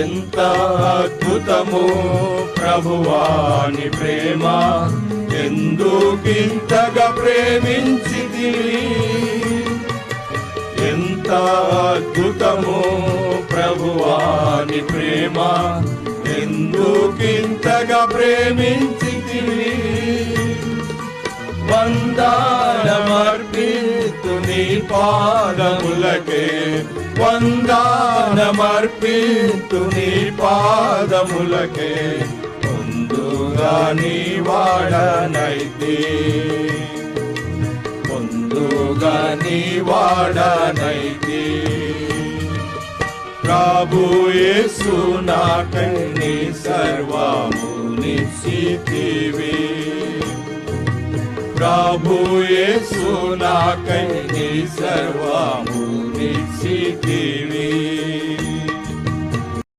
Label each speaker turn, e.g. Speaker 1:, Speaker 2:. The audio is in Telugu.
Speaker 1: ఎంత అద్భుతము ప్రభువాని ప్రేమ. ఎందుకింతగా ప్రేమించితివి ఎంత అద్భుతము ప్రభువాని ప్రేమ. ఎందుకింతగా ప్రేమించితివి వందానమర్పితు పాదములకే వందానమర్పితు నీ పాదములకే. ముందుగా నీ వాడనైతే ముందుగా నీ వాడనైతే ప్రభు యేసు నాకై నీ సర్వము నిశ్చితివి ప్రభు యేసు నాకై నీ సర్వము నిశ్చితివి